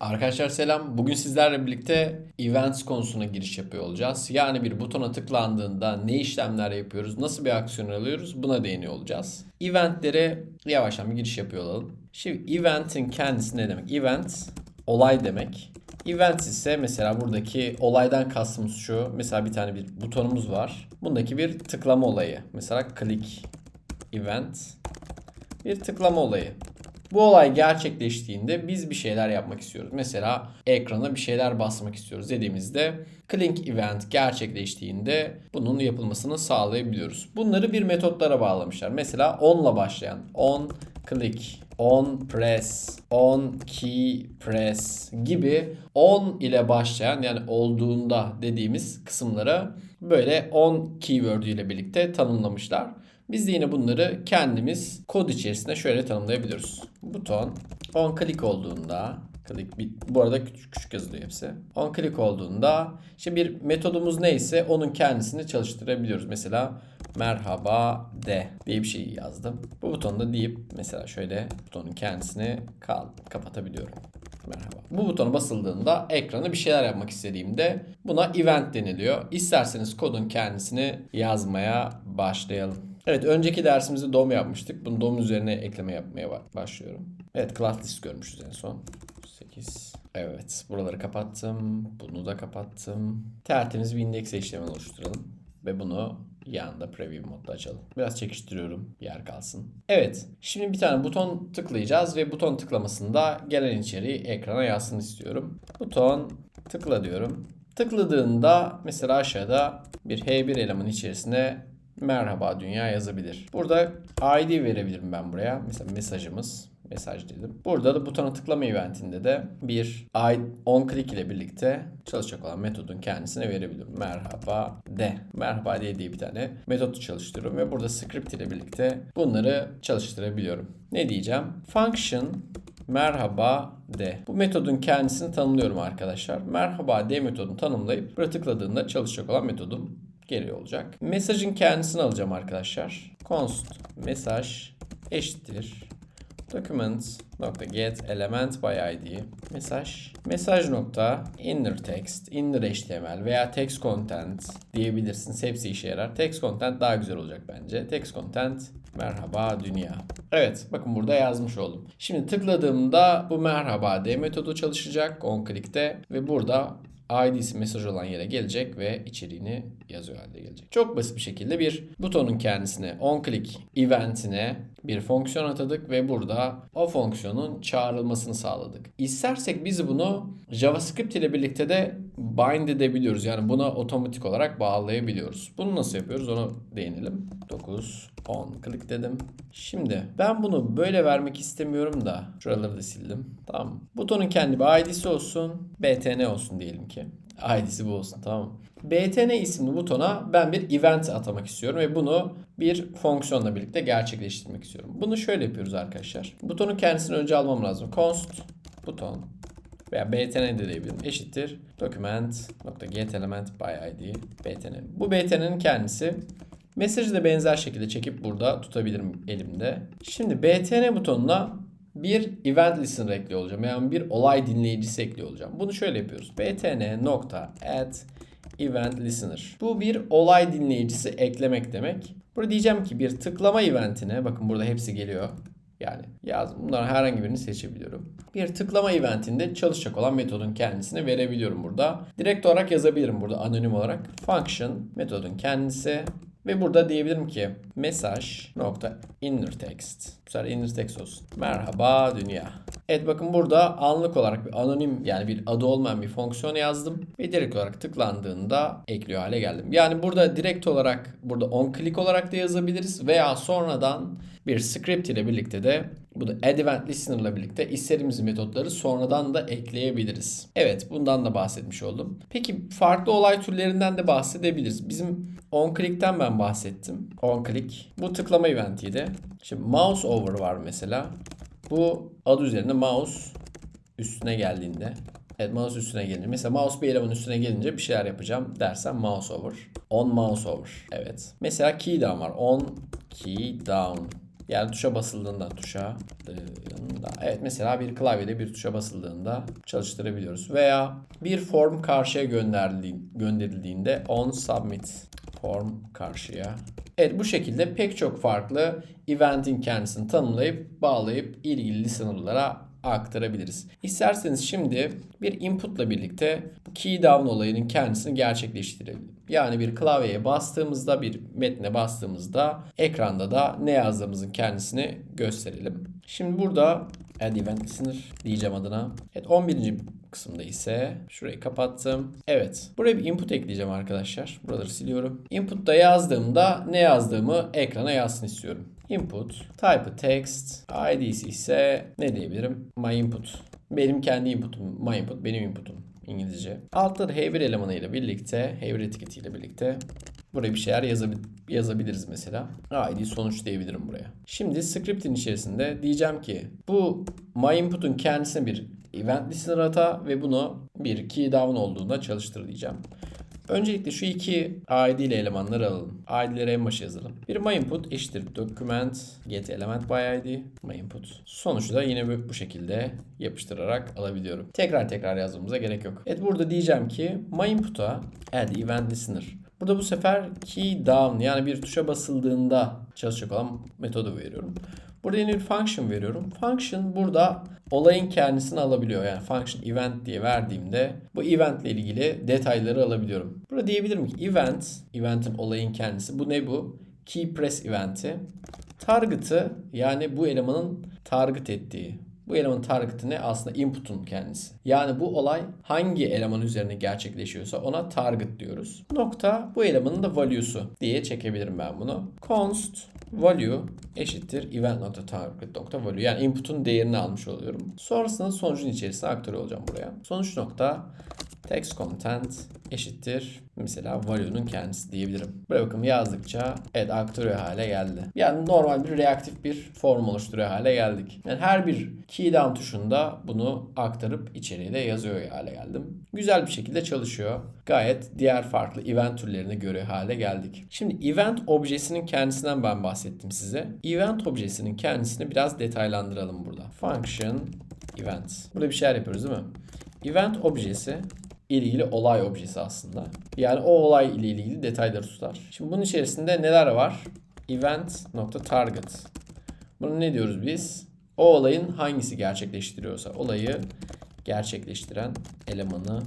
Arkadaşlar selam. Bugün sizlerle birlikte events konusuna giriş yapıyor olacağız. Yani bir butona tıklandığında ne işlemler yapıyoruz, nasıl bir aksiyon alıyoruz buna değiniyor olacağız. Eventlere yavaştan bir giriş yapıyor olalım. Şimdi eventin kendisi ne demek? Event olay demek. Event ise mesela buradaki olaydan kastımız şu. Mesela bir tane bir butonumuz var. Bundaki bir tıklama olayı. Mesela click event bir tıklama olayı. Bu olay gerçekleştiğinde biz bir şeyler yapmak istiyoruz. Mesela ekrana bir şeyler basmak istiyoruz dediğimizde Click Event gerçekleştiğinde bunun yapılmasını sağlayabiliyoruz. Bunları bir metotlara bağlamışlar. Mesela on'la başlayan on click, on press, on key press gibi on ile başlayan yani olduğunda dediğimiz kısımlara böyle on keyword ile birlikte tanımlamışlar. Biz de yine bunları kendimiz kod içerisinde şöyle tanımlayabiliyoruz. Buton on click olduğunda click bir, bu arada küçük küçük yazılıyor hepsi. On click olduğunda işte bir metodumuz neyse onun kendisini çalıştırabiliyoruz. Mesela merhaba de diye bir şey yazdım. Bu butonda deyip mesela şöyle butonun kendisini kal kapatabiliyorum. Merhaba. Bu butona basıldığında ekrana bir şeyler yapmak istediğimde buna event deniliyor. İsterseniz kodun kendisini yazmaya başlayalım. Evet önceki dersimizde DOM yapmıştık. Bunu DOM üzerine ekleme yapmaya başlıyorum. Evet class list görmüşüz en son. 8. Evet buraları kapattım. Bunu da kapattım. Tertemiz bir indeks işlemi oluşturalım. Ve bunu yanında preview modda açalım. Biraz çekiştiriyorum yer kalsın. Evet şimdi bir tane buton tıklayacağız ve buton tıklamasında gelen içeriği ekrana yazsın istiyorum. Buton tıkla diyorum. Tıkladığında mesela aşağıda bir H1 elemanın içerisine merhaba dünya yazabilir. Burada ID verebilirim ben buraya. Mesela mesajımız mesaj dedim. Burada da butona tıklama eventinde de bir on click ile birlikte çalışacak olan metodun kendisine verebilirim. Merhaba de. Merhaba diye diye bir tane metodu çalıştırıyorum ve burada script ile birlikte bunları çalıştırabiliyorum. Ne diyeceğim? Function merhaba de. Bu metodun kendisini tanımlıyorum arkadaşlar. Merhaba de metodunu tanımlayıp buraya tıkladığında çalışacak olan metodum geliyor olacak. Mesajın kendisini alacağım arkadaşlar. const mesaj eşittir. Document.get element by id mesaj. Mesaj nokta inner text inner html veya text content diyebilirsiniz hepsi işe yarar. Text content daha güzel olacak bence. Text content merhaba dünya. Evet bakın burada yazmış oldum. Şimdi tıkladığımda bu merhaba d metodu çalışacak on click'te ve burada ID'si mesaj olan yere gelecek ve içeriğini yazıyor halde gelecek. Çok basit bir şekilde bir butonun kendisine on click eventine bir fonksiyon atadık ve burada o fonksiyonun çağrılmasını sağladık. İstersek biz bunu JavaScript ile birlikte de bind edebiliyoruz. Yani buna otomatik olarak bağlayabiliyoruz. Bunu nasıl yapıyoruz onu değinelim. 9 10 click dedim. Şimdi ben bunu böyle vermek istemiyorum da şuraları da sildim. Tamam. Butonun kendi bir ID'si olsun. BTN olsun diyelim ki. ID'si bu olsun tamam? BTN isimli butona ben bir event atamak istiyorum ve bunu bir fonksiyonla birlikte gerçekleştirmek istiyorum. Bunu şöyle yapıyoruz arkadaşlar. Butonun kendisini önce almam lazım. const buton veya btn de diyebilirim eşittir document.get element by id btn. Bu btn'nin kendisi Mesajı da benzer şekilde çekip burada tutabilirim elimde. Şimdi btn butonuna bir event listener ekliyor olacağım. Yani bir olay dinleyicisi ekliyor olacağım. Bunu şöyle yapıyoruz. btn nokta add event listener. Bu bir olay dinleyicisi eklemek demek. Burada diyeceğim ki bir tıklama eventine bakın burada hepsi geliyor. Yani yaz bunların herhangi birini seçebiliyorum. Bir tıklama eventinde çalışacak olan metodun kendisini verebiliyorum burada. Direkt olarak yazabilirim burada anonim olarak. Function metodun kendisi ve burada diyebilirim ki mesaj nokta inner text. Bu sefer inner text olsun. Merhaba dünya. Evet bakın burada anlık olarak bir anonim yani bir adı olmayan bir fonksiyon yazdım. Ve direkt olarak tıklandığında ekliyor hale geldim. Yani burada direkt olarak burada on click olarak da yazabiliriz. Veya sonradan bir script ile birlikte de bu da add event listener ile birlikte istediğimiz metotları sonradan da ekleyebiliriz. Evet bundan da bahsetmiş oldum. Peki farklı olay türlerinden de bahsedebiliriz. Bizim on click'ten ben bahsettim. On click. Bu tıklama eventiydi. Şimdi mouse over var mesela. Bu adı üzerinde mouse üstüne geldiğinde Evet mouse üstüne gelince. Mesela mouse bir elemanın üstüne gelince bir şeyler yapacağım dersem mouse over. On mouse over. Evet. Mesela key down var. On key down. Yani tuşa basıldığında tuşa basıldığında. Evet mesela bir klavyede bir tuşa basıldığında çalıştırabiliyoruz. Veya bir form karşıya gönderildiğinde on submit form karşıya. Evet bu şekilde pek çok farklı eventin kendisini tanımlayıp bağlayıp ilgili listener'lara aktarabiliriz. İsterseniz şimdi bir inputla birlikte bu key down olayının kendisini gerçekleştirelim. Yani bir klavyeye bastığımızda, bir metne bastığımızda ekranda da ne yazdığımızın kendisini gösterelim. Şimdi burada add event listener diyeceğim adına. Evet 11 kısımda ise şurayı kapattım. Evet. Buraya bir input ekleyeceğim arkadaşlar. Buraları siliyorum. Input'ta yazdığımda ne yazdığımı ekrana yazsın istiyorum. Input, type text, ID'si ise ne diyebilirim? My input. Benim kendi inputum, my input benim inputum İngilizce. Altta da Haver elemanıyla birlikte, Haver etiketiyle birlikte buraya bir şeyler yazabil yazabiliriz mesela. ID sonuç diyebilirim buraya. Şimdi script'in içerisinde diyeceğim ki bu my input'un kendisine bir event listener ata ve bunu bir key down olduğunda çalıştır diyeceğim. Öncelikle şu iki ID ile elemanları alalım. ID'leri en başa yazalım. Bir myInput eşittir document get element by ID myInput. Sonucu da yine bu şekilde yapıştırarak alabiliyorum. Tekrar tekrar yazmamıza gerek yok. Evet burada diyeceğim ki myInput'a add event listener. Burada bu sefer key down yani bir tuşa basıldığında çalışacak olan metodu veriyorum. Burada yeni bir function veriyorum. Function burada olayın kendisini alabiliyor. Yani function event diye verdiğimde bu event ile ilgili detayları alabiliyorum. Burada diyebilirim ki event, event'in olayın kendisi. Bu ne bu? Key press event'i. Target'ı yani bu elemanın target ettiği bu elemanın target'ı ne? Aslında input'un kendisi. Yani bu olay hangi eleman üzerine gerçekleşiyorsa ona target diyoruz. Nokta bu elemanın da value'su diye çekebilirim ben bunu. Const value eşittir event nokta target nokta value. Yani input'un değerini almış oluyorum. Sonrasında sonucun içerisine aktarıyor olacağım buraya. Sonuç nokta text content eşittir mesela value'nun kendisi diyebilirim. Buraya bakın yazdıkça evet aktörü hale geldi. Yani normal bir reaktif bir form oluşturuyor hale geldik. Yani her bir key down tuşunda bunu aktarıp içeriye de yazıyor hale geldim. Güzel bir şekilde çalışıyor. Gayet diğer farklı event türlerini görüyor hale geldik. Şimdi event objesinin kendisinden ben bahsettim size. Event objesinin kendisini biraz detaylandıralım burada. Function event. Burada bir şeyler yapıyoruz değil mi? Event objesi ilgili olay objesi aslında. Yani o olay ile ilgili detayları tutar. Şimdi bunun içerisinde neler var? Event nokta target. Bunu ne diyoruz biz? O olayın hangisi gerçekleştiriyorsa olayı gerçekleştiren elemanı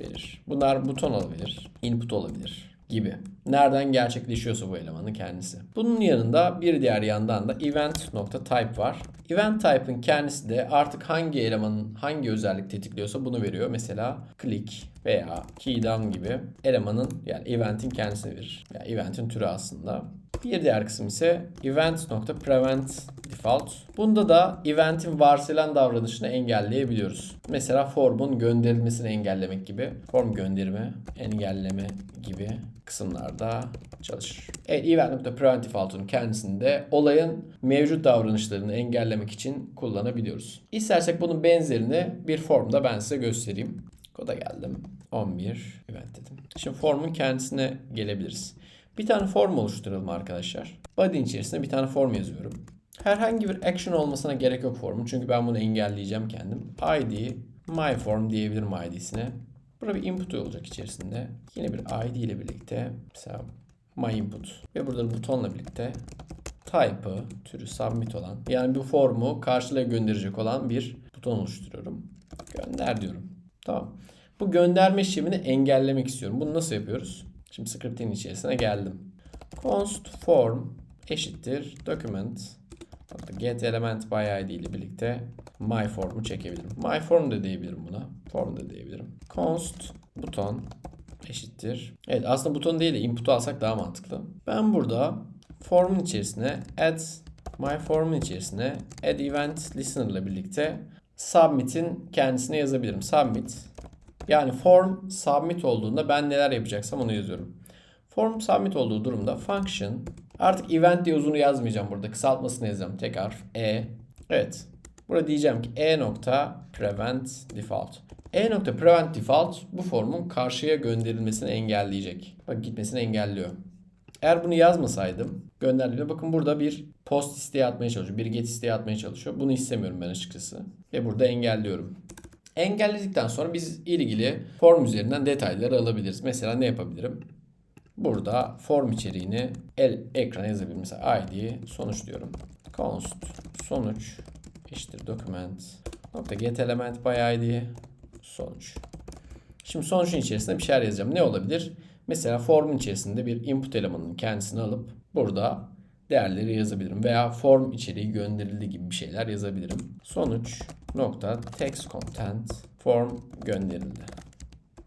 verir. Bunlar buton olabilir, input olabilir gibi. Nereden gerçekleşiyorsa bu elemanın kendisi. Bunun yanında bir diğer yandan da event.type var. Event type'ın kendisi de artık hangi elemanın hangi özellik tetikliyorsa bunu veriyor. Mesela click veya key down gibi elemanın yani event'in kendisini verir. Yani event'in türü aslında. Bir diğer kısım ise event.prevent default. Bunda da event'in varsayılan davranışını engelleyebiliyoruz. Mesela form'un gönderilmesini engellemek gibi, form gönderimi engelleme gibi kısımlarda çalışır. Evet, event.prevent default'un kendisinde olayın mevcut davranışlarını engellemek için kullanabiliyoruz. İstersek bunun benzerini bir formda ben size göstereyim. Koda geldim. 11 event dedim. Şimdi formun kendisine gelebiliriz. Bir tane form oluşturalım arkadaşlar. Body içerisinde bir tane form yazıyorum. Herhangi bir action olmasına gerek yok formun. Çünkü ben bunu engelleyeceğim kendim. ID my form diyebilirim ID'sine. Burada bir input olacak içerisinde. Yine bir ID ile birlikte mesela my input ve burada butonla birlikte type'ı türü submit olan yani bu formu karşılığa gönderecek olan bir buton oluşturuyorum. Gönder diyorum. Tamam. Bu gönderme işlemini engellemek istiyorum. Bunu nasıl yapıyoruz? Şimdi script'in içerisine geldim. const form eşittir document get element by id ile birlikte my form'u çekebilirim. My form da diyebilirim buna. Form da diyebilirim. const buton eşittir. Evet aslında buton değil de input'u alsak daha mantıklı. Ben burada form'un içerisine add my form'un içerisine add event listener ile birlikte submit'in kendisine yazabilirim. Submit yani form submit olduğunda ben neler yapacaksam onu yazıyorum. Form submit olduğu durumda function artık event diye uzunu yazmayacağım burada. Kısaltmasını yazacağım. Tek harf e. Evet. Burada diyeceğim ki e nokta prevent default. E nokta prevent default bu formun karşıya gönderilmesini engelleyecek. Bak gitmesini engelliyor. Eğer bunu yazmasaydım gönderdiğimde bakın burada bir post isteği atmaya çalışıyor. Bir get isteği atmaya çalışıyor. Bunu istemiyorum ben açıkçası. Ve burada engelliyorum. Engelledikten sonra biz ilgili form üzerinden detayları alabiliriz. Mesela ne yapabilirim? Burada form içeriğini el ekrana yazabilirim. Mesela id sonuç diyorum. const sonuç eşittir document nokta get element by id sonuç. Şimdi sonucun içerisinde bir şeyler yazacağım. Ne olabilir? Mesela formun içerisinde bir input elemanının kendisini alıp burada değerleri yazabilirim. Veya form içeriği gönderildi gibi bir şeyler yazabilirim. Sonuç nokta text content form gönderildi.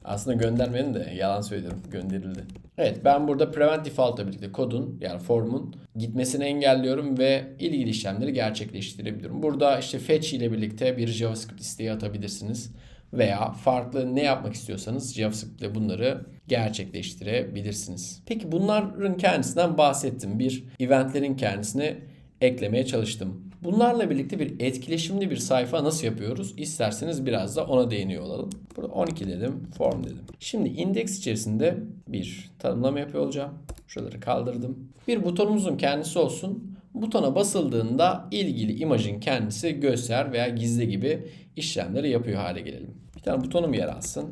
Aslında göndermenin de yalan söylüyorum gönderildi. Evet ben burada prevent default'la birlikte kodun yani formun gitmesini engelliyorum ve ilgili işlemleri gerçekleştirebiliyorum. Burada işte fetch ile birlikte bir JavaScript isteği atabilirsiniz. Veya farklı ne yapmak istiyorsanız JavaScript ile bunları gerçekleştirebilirsiniz. Peki bunların kendisinden bahsettim. Bir eventlerin kendisini eklemeye çalıştım. Bunlarla birlikte bir etkileşimli bir sayfa nasıl yapıyoruz? İsterseniz biraz da ona değiniyor olalım. Burada 12 dedim, form dedim. Şimdi index içerisinde bir tanımlama yapıyor olacağım. Şuraları kaldırdım. Bir butonumuzun kendisi olsun. Butona basıldığında ilgili imajın kendisi göster veya gizle gibi işlemleri yapıyor hale gelelim. Bir tane butonum yer alsın.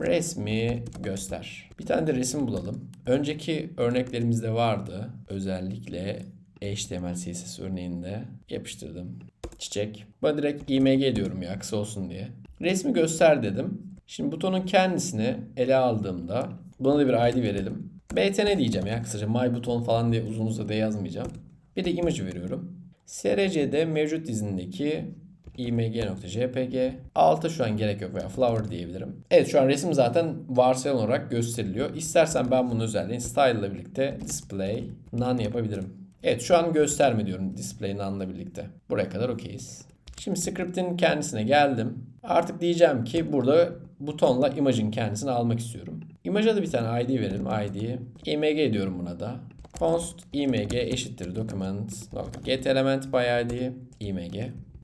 Resmi göster. Bir tane de resim bulalım. Önceki örneklerimizde vardı. Özellikle HTML CSS örneğinde yapıştırdım. Çiçek. Ben direkt img diyorum ya kısa olsun diye. Resmi göster dedim. Şimdi butonun kendisini ele aldığımda buna da bir id verelim. btn diyeceğim ya kısaca my buton falan diye uzun uzadı yazmayacağım. Bir de image veriyorum. src'de mevcut dizindeki img.jpg. Alta şu an gerek yok veya flower diyebilirim. Evet şu an resim zaten varsayılan olarak gösteriliyor. İstersen ben bunun özelliğini style ile birlikte display none yapabilirim. Evet şu an gösterme diyorum display none'la birlikte. Buraya kadar okeyiz. Şimdi script'in kendisine geldim. Artık diyeceğim ki burada butonla imajın kendisini almak istiyorum. İmaja da bir tane id verelim. id. img diyorum buna da. const img eşittir document get element by id img.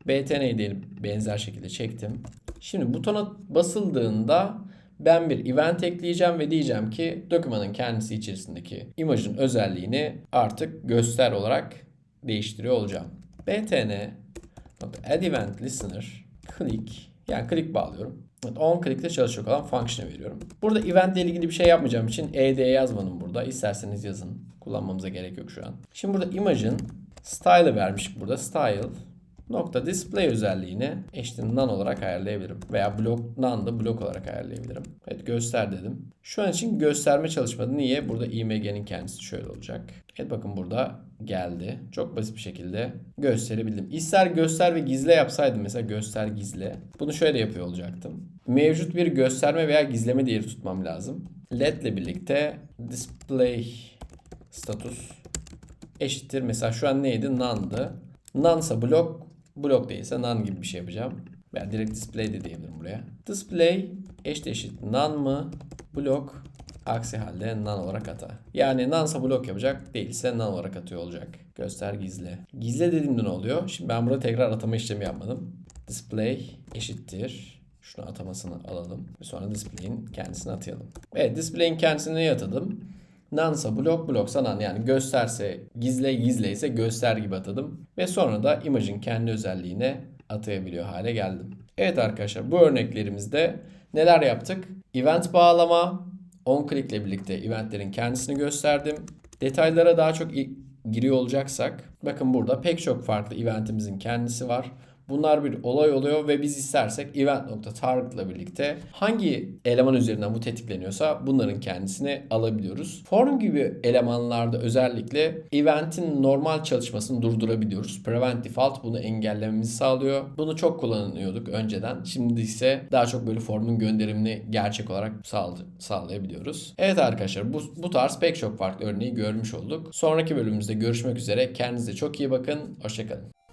btn'yi de benzer şekilde çektim. Şimdi butona basıldığında ben bir event ekleyeceğim ve diyeceğim ki dokümanın kendisi içerisindeki imajın özelliğini artık göster olarak değiştiriyor olacağım. btn add event listener click yani click bağlıyorum. Evet, on click'te çalışacak olan function'ı veriyorum. Burada event ile ilgili bir şey yapmayacağım için ed yazmadım burada. İsterseniz yazın. Kullanmamıza gerek yok şu an. Şimdi burada imajın style'ı vermiş burada. Style nokta display özelliğini eşittir none olarak ayarlayabilirim. Veya block none da blok olarak ayarlayabilirim. Evet göster dedim. Şu an için gösterme çalışmadı. Niye? Burada img'nin kendisi şöyle olacak. Evet bakın burada geldi. Çok basit bir şekilde gösterebildim. İster göster ve gizle yapsaydım mesela göster gizle. Bunu şöyle yapıyor olacaktım. Mevcut bir gösterme veya gizleme değeri tutmam lazım. Let ile birlikte display status eşittir. Mesela şu an neydi? None'dı. None'sa blok, blok değilse none gibi bir şey yapacağım. Veya direkt display de diyebilirim buraya. Display eşit eşit none mı? Blok aksi halde none olarak ata. Yani none'sa blok yapacak değilse none olarak atıyor olacak. Göster gizle. Gizle dediğimde ne oluyor? Şimdi ben burada tekrar atama işlemi yapmadım. Display eşittir. Şunu atamasını alalım. Sonra display'in kendisini atayalım. Evet display'in kendisini atadım? None'sa blok, bloksa none. Yani gösterse gizle, gizle ise göster gibi atadım. Ve sonra da imajın kendi özelliğine atayabiliyor hale geldim. Evet arkadaşlar bu örneklerimizde neler yaptık? Event bağlama, on click ile birlikte eventlerin kendisini gösterdim. Detaylara daha çok giriyor olacaksak bakın burada pek çok farklı eventimizin kendisi var. Bunlar bir olay oluyor ve biz istersek event.target ile birlikte hangi eleman üzerinden bu tetikleniyorsa bunların kendisini alabiliyoruz. Form gibi elemanlarda özellikle eventin normal çalışmasını durdurabiliyoruz. Prevent default bunu engellememizi sağlıyor. Bunu çok kullanıyorduk önceden. Şimdi ise daha çok böyle formun gönderimini gerçek olarak sağlayabiliyoruz. Evet arkadaşlar bu, bu tarz pek çok farklı örneği görmüş olduk. Sonraki bölümümüzde görüşmek üzere. Kendinize çok iyi bakın. Hoşçakalın.